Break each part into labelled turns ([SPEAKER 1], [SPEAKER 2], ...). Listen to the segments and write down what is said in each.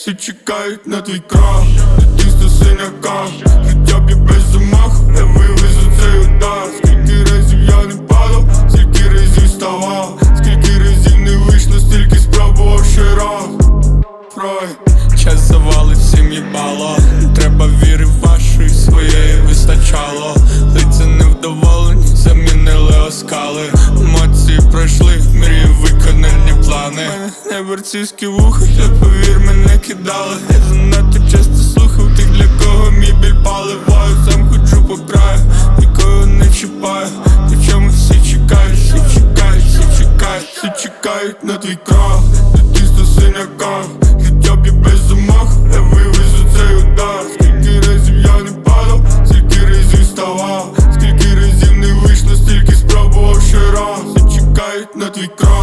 [SPEAKER 1] всі чекають на твій крах. Дитинство в синяка, життя б'є без замах. Я вивезу цей удар. Скільки разів я не падав, скільки разів вставав Скільки разів не вийшло, стільки спробував ще раз. Фрай Час завалить всім їбало Не борцівські вуха, та повір мене кидали. Я занадто часто слухав тих, для кого мій біль паливаю. Сам ходжу по краю, нікого не чіпаю. Причому всі чекають, всі чекають, всі чекають, всі чекають на твій крах Дитинство в синяках, життя б'є без замах Я вивезу цей удар. Скільки разів я не падав, скільки разів вставав Скільки разів не вийшло, стільки спробував ще раз. Всі чекають на твій крах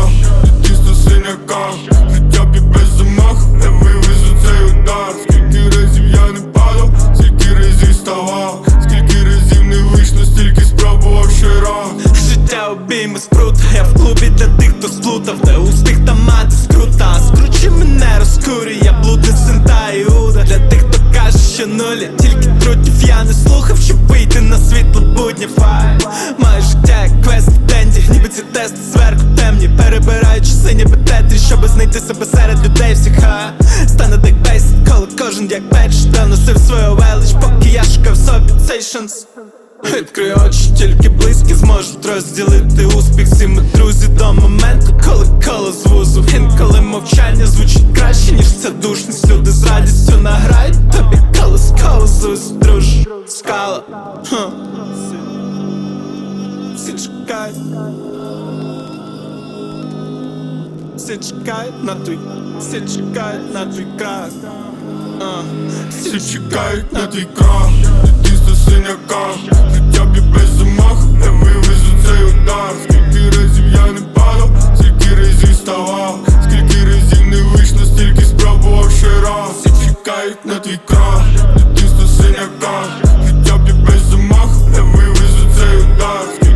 [SPEAKER 2] що нулі Тільки трутів я не слухав, щоб вийти на світло буднів Моє життя як квест денді Ніби ці тести зверху темні Перебираючи сині бететрі Щоби знайти себе серед людей всіх ха Стане так бейс, коли кожен як печ Доносив свою велич, поки я шукав собі цей шанс. Відкрий очі, тільки близькі зможуть розділити успіх Всі ми друзі до моменту, коли коло з вузу. Інколи мовчання звучить краще, ніж ця душність скала. Всі чекають на твій, всі чекають на твій крах А.
[SPEAKER 1] Всі чекають на твій крах Дитинство в синяках Життя б'є без замах Я вивезу цей удар. Скільки разів я не падав Скільки разів вставав Скільки разів не вийшло Стільки спробував ще раз. Всі чекають на твій крах синяках Життя б без замах, я вивезу цей удар.